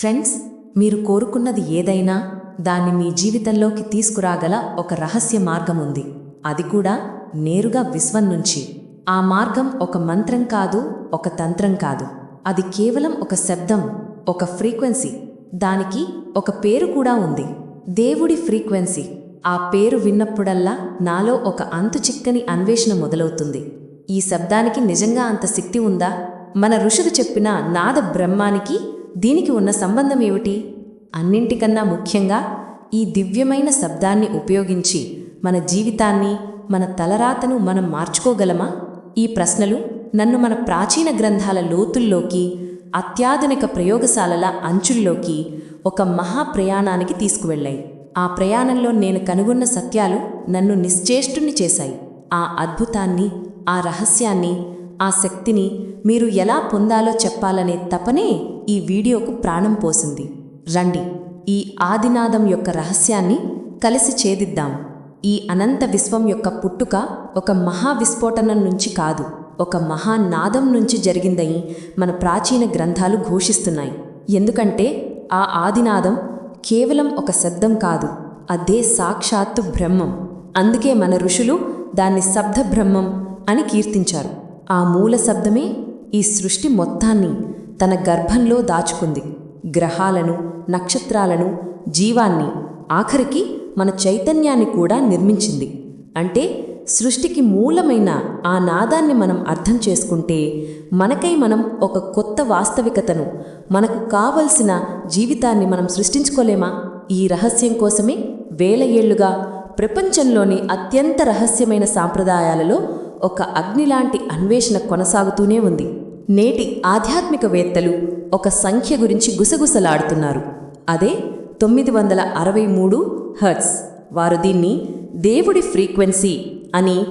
Friends మీరు కోరుకున్నది ఏదైనా దాన్ని మీ జీవితంలోకి తీసుకురాగల ఒక రహస్య మార్గం ఉంది. అది కూడా నేరుగా విశ్వం నుంచి. ఆ మార్గం ఒక మంత్రం కాదు ఒక తంత్రం కాదు. అది కేవలం ఒక శబ్దం ఒక ఫ్రీక్వెన్సీ. దానికి ఒక పేరు కూడా ఉంది. దేవుడి ఫ్రీక్వెన్సీ. ఆ పేరు విన్నప్పుడల్లా నాలో ఒక అంతు చిక్కని అన్వేషణ మొదలవుతుంది. ఈ శబ్దానికి నిజంగా అంత శక్తి ఉందా? మన ఋషులు చెప్పిన నాద బ్రహ్మానికి దీనికి ఉన్న సంబంధం ఏమిటి? అన్నింటికన్నా ముఖ్యంగా ఈ దివ్యమైన శబ్దాన్ని ఉపయోగించి మన జీవితాన్ని మన తలరాతను మనం మార్చుకోగలమా? ఈ ప్రశ్నలు నన్ను మన ప్రాచీన గ్రంథాల లోతుల్లోకి అత్యాధునిక ప్రయోగశాలల అంచుల్లోకి ఒక మహా ప్రయాణానికి తీసుకువెళ్ళాయి. ఆ ప్రయాణంలో నేను కనుగొన్న సత్యాలు నన్ను నిశ్చేష్టుని చేశాయి. ఆ అద్భుతాన్ని ఆ రహస్యాన్ని ఆ శక్తిని మీరు ఎలా పొందాలో చెప్పాలనే తపనే ఈ వీడియోకు ప్రాణం పోసింది. రండి ఈ ఆదినాదం యొక్క రహస్యాన్ని కలిసి ఛేదిద్దాం. ఈ అనంత విశ్వం యొక్క పుట్టుక ఒక మహా విస్ఫోటనం నుంచి కాదు ఒక మహానాదం నుంచి జరిగిందని మన ప్రాచీన గ్రంథాలు ఘోషిస్తున్నాయి. ఎందుకంటే ఆ ఆదినాదం కేవలం ఒక శబ్దం కాదు అదే సాక్షాత్తు బ్రహ్మం. అందుకే మన ఋషులు దాన్ని శబ్ద బ్రహ్మం అని కీర్తించారు. ఆ మూల శబ్దమే ఈ సృష్టి మొత్తాన్ని తన గర్భంలో దాచుకుంది. గ్రహాలను నక్షత్రాలను జీవాన్ని ఆఖరికి మన చైతన్యాన్ని కూడా నిర్మించింది. అంటే సృష్టికి మూలమైన ఆ నాదాన్ని మనం అర్థం చేసుకుంటే మనకై మనం ఒక కొత్త వాస్తవికతను మనకు కావలసిన జీవితాన్ని మనం సృష్టించుకోలేమా? ఈ రహస్యం కోసమే వేల ఏళ్ళుగా ప్రపంచంలోని అత్యంత రహస్యమైన సాంప్రదాయాలలో ఒక అగ్నిలాంటి అన్వేషణ కొనసాగుతూనే ఉంది. నేటి ఆధ్యాత్మికవేత్తలు ఒక సంఖ్య గురించి గుసగుసలాడుతున్నారు. అదే తొమ్మిది వందల అరవై మూడు హర్ట్స్ వారు దీన్ని దేవుడి ఫ్రీక్వెన్సీ అని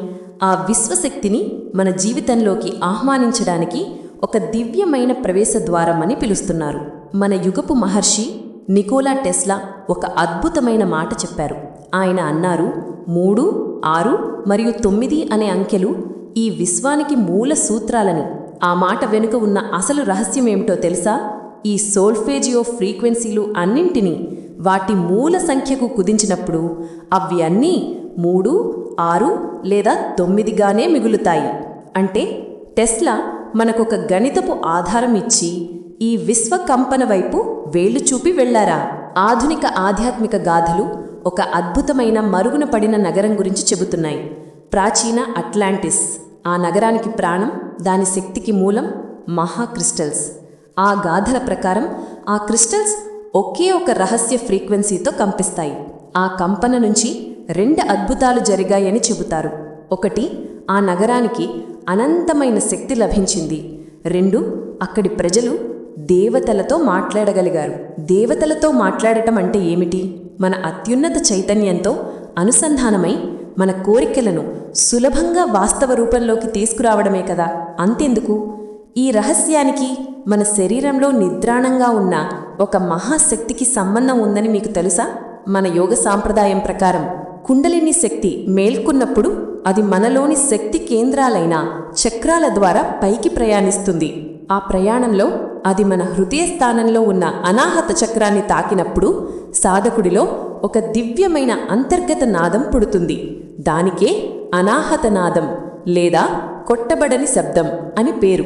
ఆ విశ్వశక్తిని మన జీవితంలోకి ఆహ్వానించడానికి ఒక దివ్యమైన ప్రవేశ ద్వారం అని పిలుస్తున్నారు. మన యుగపు మహర్షి నికోలా టెస్లా ఒక అద్భుతమైన మాట చెప్పారు. ఆయన అన్నారు మూడు ఆరు మరియు తొమ్మిది అనే అంకెలు ఈ విశ్వానికి మూల సూత్రాలని. ఆ మాట వెనుక ఉన్న అసలు రహస్యం ఏమిటో తెలుసా? ఈ సోల్ఫేజియో ఫ్రీక్వెన్సీలు అన్నింటినీ వాటి మూల సంఖ్యకు కుదించినప్పుడు అవి అన్నీ మూడు ఆరు లేదా తొమ్మిదిగానే మిగులుతాయి. అంటే టెస్లా మనకొక గణితపు ఆధారం ఇచ్చి ఈ విశ్వకంపన వైపు వేళ్ళు చూపి వెళ్ళారా? ఆధునిక ఆధ్యాత్మిక గాథలు ఒక అద్భుతమైన మరుగున పడిన నగరం గురించి చెబుతున్నాయి. ప్రాచీన అట్లాంటిస్. ఆ నగరానికి ప్రాణం దాని శక్తికి మూలం మహా క్రిస్టల్స్. ఆ గాథల ప్రకారం ఆ క్రిస్టల్స్ ఒకే ఒక రహస్య ఫ్రీక్వెన్సీతో కంపిస్తాయి. ఆ కంపన నుంచి రెండు అద్భుతాలు జరిగాయని చెబుతారు. ఒకటి ఆ నగరానికి అనంతమైన శక్తి లభించింది. రెండు అక్కడి ప్రజలు దేవతలతో మాట్లాడగలిగారు. దేవతలతో మాట్లాడటం అంటే ఏమిటి? మన అత్యున్నత చైతన్యంతో అనుసంధానమై మన కోరికలను సులభంగా వాస్తవ రూపంలోకి తీసుకురావడమే కదా. అంతెందుకు? ఈ రహస్యానికి మన శరీరంలో నిద్రాణంగా ఉన్న ఒక మహాశక్తికి సంబంధం ఉందని మీకు తెలుసా? మన యోగ సాంప్రదాయం ప్రకారం కుండలిని శక్తి మేల్కొన్నప్పుడు అది మనలోని శక్తి కేంద్రాలైన చక్రాల ద్వారా పైకి ప్రయాణిస్తుంది. ఆ ప్రయాణంలో అది మన హృదయ స్థానంలో ఉన్న అనాహత చక్రాన్ని తాకినప్పుడు సాధకుడిలో ఒక దివ్యమైన అంతర్గత నాదం పుడుతుంది. దానికే అనాహత నాదం లేదా కొట్టబడని శబ్దం అని పేరు.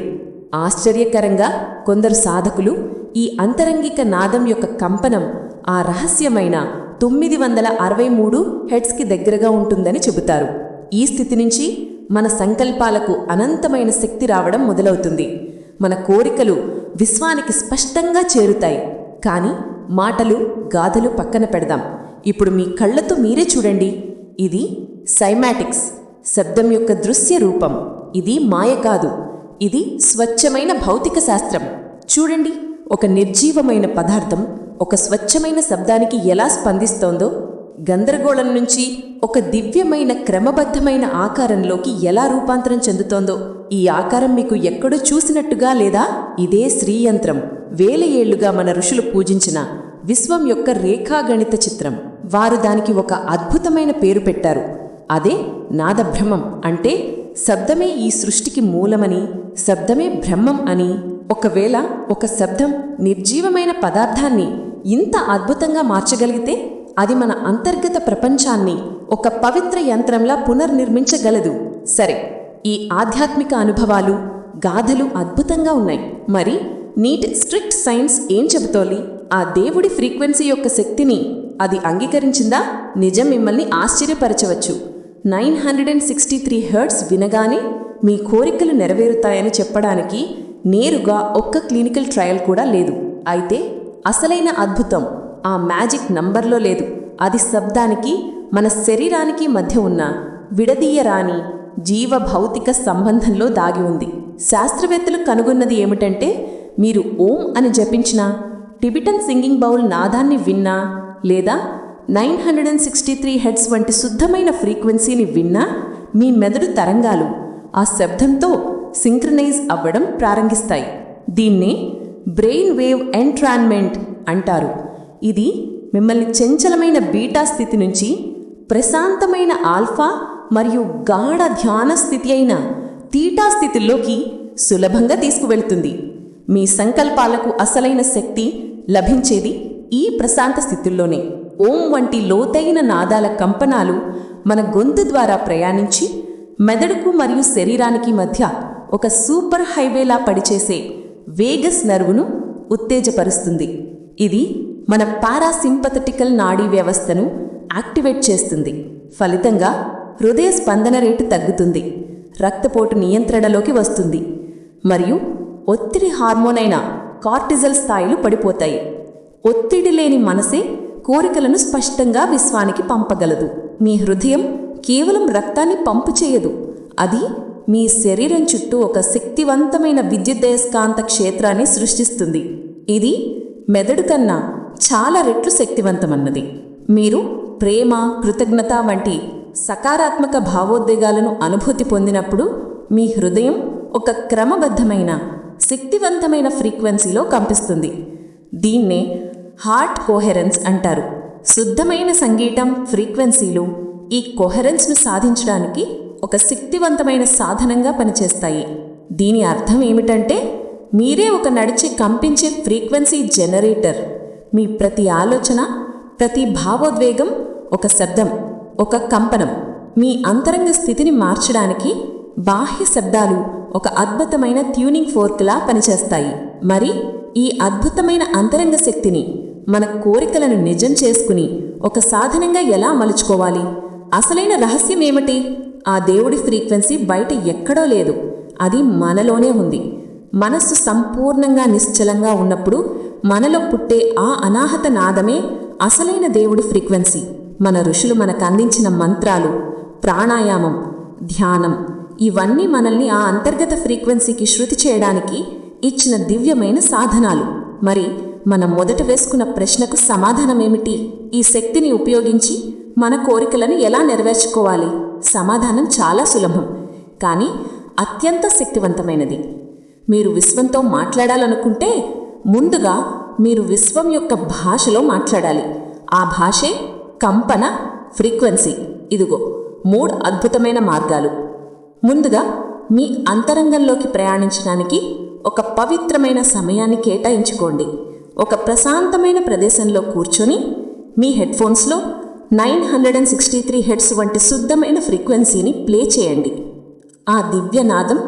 ఆశ్చర్యకరంగా కొందరు సాధకులు ఈ అంతరంగిక నాదం యొక్క కంపనం ఆ రహస్యమైన తొమ్మిది వందల అరవై మూడు హెడ్స్కి దగ్గరగా ఉంటుందని చెబుతారు. ఈ స్థితి నుంచి మన సంకల్పాలకు అనంతమైన శక్తి రావడం మొదలవుతుంది. మన కోరికలు విశ్వానికి స్పష్టంగా చేరుతాయి. కానీ మాటలు గాథలు పక్కన పెడదాం. ఇప్పుడు మీ కళ్ళతో మీరే చూడండి. ఇది సైమాటిక్స్ శబ్దం యొక్క దృశ్య రూపం. ఇది మాయ కాదు. ఇది స్వచ్ఛమైన భౌతిక శాస్త్రం. చూడండి ఒక నిర్జీవమైన పదార్థం ఒక స్వచ్ఛమైన శబ్దానికి ఎలా స్పందిస్తోందో గందరగోళం నుంచి ఒక దివ్యమైన క్రమబద్ధమైన ఆకారంలోకి ఎలా రూపాంతరం చెందుతోందో ఈ ఆకారం మీకు ఎక్కడో చూసినట్టుగా లేదా? ఇదే శ్రీయంత్రం. వేల ఏళ్ళుగా మన ఋషులు పూజించిన విశ్వం యొక్క రేఖాగణిత చిత్రం. వారు దానికి ఒక అద్భుతమైన పేరు పెట్టారు. అదే నాదభ్రమం అంటే శబ్దమే ఈ సృష్టికి మూలమని శబ్దమే బ్రహ్మం అని. ఒకవేళ ఒక శబ్దం నిర్జీవమైన పదార్థాన్ని ఇంత అద్భుతంగా మార్చగలిగితే అది మన అంతర్గత ప్రపంచాన్ని ఒక పవిత్ర యంత్రంలా పునర్నిర్మించగలదు. సరే ఈ ఆధ్యాత్మిక అనుభవాలు గాథలు అద్భుతంగా ఉన్నాయి. మరి నీట్ స్ట్రిక్ట్ సైన్స్ ఏం చెబుతోలి ఆ దేవుడి ఫ్రీక్వెన్సీ యొక్క శక్తిని అది అంగీకరించిందా? నిజం మిమ్మల్ని ఆశ్చర్యపరచవచ్చు. Nine hundred and sixty three hertz వినగానే మీ కోరికలు నెరవేరుతాయని చెప్పడానికి నేరుగా ఒక్క క్లినికల్ ట్రయల్ కూడా లేదు. అయితే అసలైన అద్భుతం. ఆ మ్యాజిక్ నంబర్లో లేదు. అది శబ్దానికి మన శరీరానికి మధ్య ఉన్న విడదీయరాని జీవ భౌతిక సంబంధంలో దాగి ఉంది. శాస్త్రవేత్తలు కనుగొన్నది ఏమిటంటే మీరు ఓం అని జపించిన టిబిటన్ సింగింగ్ బౌల్ నాదాన్ని విన్నా లేదా nine hundred and sixty three hertz వంటి శుద్ధమైన ఫ్రీక్వెన్సీని విన్నా మీ మెదడు తరంగాలు ఆ శబ్దంతో సింక్రనైజ్ అవ్వడం ప్రారంభిస్తాయి. దీన్నే బ్రెయిన్ వేవ్ ఎంట్రాన్మెంట్ అంటారు. ఇది మిమ్మల్ని చంచలమైన బీటా స్థితి నుంచి ప్రశాంతమైన ఆల్ఫా మరియు గాఢ ధ్యాన స్థితి అయిన తీటా స్థితిలోకి సులభంగా తీసుకువెళ్తుంది. మీ సంకల్పాలకు అసలైన శక్తి లభించేది ఈ ప్రశాంత స్థితుల్లోనే ఓం వంటి లోతైన నాదాల కంపనాలు మన గొంతు ద్వారా ప్రయాణించి మెదడుకు మరియు శరీరానికి మధ్య ఒక సూపర్ హైవేలా పడిచేసే వేగస్ నర్వును ఉత్తేజపరుస్తుంది. ఇది మన పారాసింపథటికల్ నాడీ వ్యవస్థను యాక్టివేట్ చేస్తుంది. ఫలితంగా హృదయ స్పందన రేటు తగ్గుతుంది. రక్తపోటు నియంత్రణలోకి వస్తుంది. మరియు ఒత్తిడి హార్మోన్ అయిన కార్టిజల్ స్థాయిలు పడిపోతాయి. ఒత్తిడి లేని మనసే కోరికలను స్పష్టంగా విశ్వానికి పంపగలదు. మీ హృదయం కేవలం రక్తాన్ని పంపు చేయదు. అది మీ శరీరం చుట్టూ ఒక శక్తివంతమైన విద్యుదయస్కాంత క్షేత్రాన్ని సృష్టిస్తుంది. ఇది మెదడు కన్నా చాలా రెట్లు శక్తివంతమన్నది. మీరు ప్రేమ కృతజ్ఞత వంటి సకారాత్మక భావోద్వేగాలను అనుభూతి పొందినప్పుడు మీ హృదయం ఒక క్రమబద్ధమైన శక్తివంతమైన ఫ్రీక్వెన్సీలో కంపిస్తుంది. దీన్నే హార్ట్ కోహెరెన్స్ అంటారు. శుద్ధమైన సంగీతం ఫ్రీక్వెన్సీలు ఈ కోహెరెన్స్ను సాధించడానికి ఒక శక్తివంతమైన సాధనంగా పనిచేస్తాయి. దీని అర్థం ఏమిటంటే మీరే ఒక నడిచి కంపించే ఫ్రీక్వెన్సీ జనరేటర్. మీ ప్రతి ఆలోచన ప్రతి భావోద్వేగం ఒక శబ్దం ఒక కంపనం. మీ అంతరంగ స్థితిని మార్చడానికి బాహ్య శబ్దాలు ఒక అద్భుతమైన ట్యూనింగ్ ఫోర్క్లా పనిచేస్తాయి. మరి ఈ అద్భుతమైన అంతరంగ శక్తిని మన కోరికలను నిజం చేసుకుని ఒక సాధనంగా ఎలా మలుచుకోవాలి? అసలైన రహస్యం ఏమిటి? ఆ దేవుడి ఫ్రీక్వెన్సీ బయట ఎక్కడో లేదు. అది మనలోనే ఉంది. మనస్సు సంపూర్ణంగా నిశ్చలంగా ఉన్నప్పుడు మనలో పుట్టే ఆ అనాహత నాదమే అసలైన దేవుడి ఫ్రీక్వెన్సీ. మన ఋషులు మనకు అందించిన మంత్రాలు ప్రాణాయామం ధ్యానం ఇవన్నీ మనల్ని ఆ అంతర్గత ఫ్రీక్వెన్సీకి శృతి చేయడానికి ఇచ్చిన దివ్యమైన సాధనాలు. మరి మనం మొదట వేసుకున్న ప్రశ్నకు సమాధానమేమిటి? ఈ శక్తిని ఉపయోగించి మన కోరికలను ఎలా నెరవేర్చుకోవాలి? సమాధానం చాలా సులభం కానీ అత్యంత శక్తివంతమైనది. మీరు విశ్వంతో మాట్లాడాలనుకుంటే ముందుగా మీరు విశ్వం యొక్క భాషలో మాట్లాడాలి. ఆ భాషే కంపన ఫ్రీక్వెన్సీ. ఇదిగో మూడు అద్భుతమైన మార్గాలు. ముందుగా మీ అంతరంగంలోకి ప్రయాణించడానికి ఒక పవిత్రమైన సమయాన్ని కేటాయించుకోండి. ఒక ప్రశాంతమైన ప్రదేశంలో కూర్చొని మీ హెడ్ఫోన్స్లో nine hundred and sixty three hertz వంటి శుద్ధమైన ఫ్రీక్వెన్సీని ప్లే చేయండి. ఆ దివ్యనాదం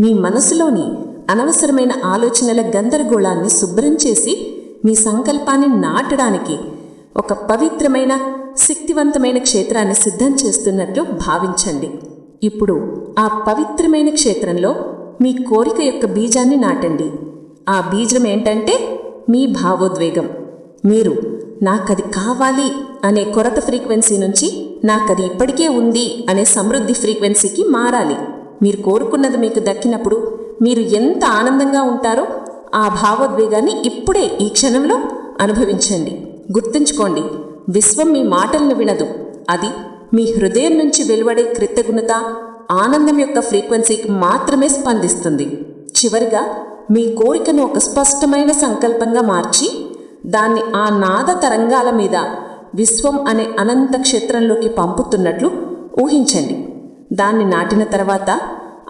మీ మనసులోని అనవసరమైన ఆలోచనల గందరగోళాన్ని శుభ్రం చేసి మీ సంకల్పాన్ని నాటడానికి ఒక పవిత్రమైన శక్తివంతమైన క్షేత్రాన్ని సిద్ధం చేస్తున్నట్లు భావించండి. ఇప్పుడు ఆ పవిత్రమైన క్షేత్రంలో మీ కోరిక యొక్క బీజాన్ని నాటండి. ఆ బీజం ఏంటంటే మీ భావోద్వేగం. మీరు నాకది కావాలి అనే కొరత ఫ్రీక్వెన్సీ నుంచి నాకది ఇప్పటికే ఉంది అనే సమృద్ధి ఫ్రీక్వెన్సీకి మారాలి. మీరు కోరుకున్నది మీకు దక్కినప్పుడు మీరు ఎంత ఆనందంగా ఉంటారో ఆ భావోద్వేగాన్ని ఇప్పుడే ఈ క్షణంలో అనుభవించండి. గుర్తుంచుకోండి విశ్వం మీ మాటలను వినదు. అది మీ హృదయం నుంచి వెలువడే కృతజ్ఞత ఆనందం యొక్క ఫ్రీక్వెన్సీకి మాత్రమే స్పందిస్తుంది. చివరిగా మీ కోరికను ఒక స్పష్టమైన సంకల్పంగా మార్చి దాన్ని ఆ నాద తరంగాల మీద విశ్వం అనే అనంత క్షేత్రంలోకి పంపుతున్నట్లు ఊహించండి. దాన్ని నాటిన తర్వాత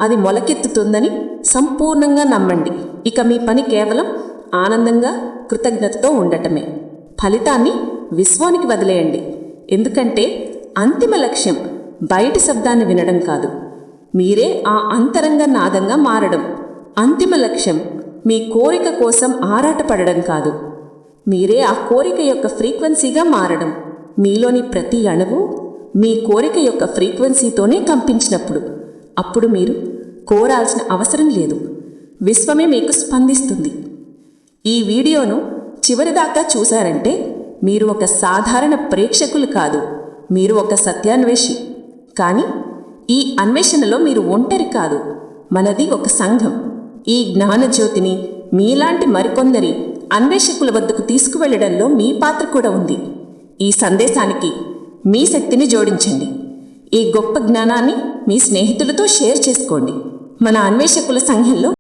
అది మొలకెత్తుతుందని సంపూర్ణంగా నమ్మండి. ఇక మీ పని కేవలం ఆనందంగా కృతజ్ఞతతో ఉండటమే. ఫలితాన్ని విశ్వానికి వదిలేయండి. ఎందుకంటే అంతిమ లక్ష్యం బయటి శబ్దాన్ని వినడం కాదు. మీరే ఆ అంతరంగ నాదంగా మారడం. అంతిమ లక్ష్యం మీ కోరిక కోసం ఆరాటపడడం కాదు. మీరే ఆ కోరిక యొక్క ఫ్రీక్వెన్సీగా మారడం. మీలోని ప్రతి అణువు మీ కోరిక యొక్క ఫ్రీక్వెన్సీతోనే కంపించినప్పుడు. అప్పుడు మీరు కోరాల్సిన అవసరం లేదు. విశ్వమే మీకు స్పందిస్తుంది. ఈ వీడియోను చివరిదాకా చూశారంటే మీరు ఒక సాధారణ ప్రేక్షకులు కాదు. మీరు ఒక సత్యాన్వేషి. కానీ ఈ అన్వేషణలో మీరు ఒంటరి కాదు. మనది ఒక సంఘం. ఈ జ్ఞానజ్యోతిని మీలాంటి మరికొందరి అన్వేషకుల వద్దకు తీసుకువెళ్ళడంలో మీ పాత్ర కూడా ఉంది. ఈ సందేశానికి మీ శక్తిని జోడించండి. ఈ గొప్ప జ్ఞానాన్ని మీ స్నేహితులతో షేర్ చేసుకోండి. మన అన్వేషకుల సంఘంలో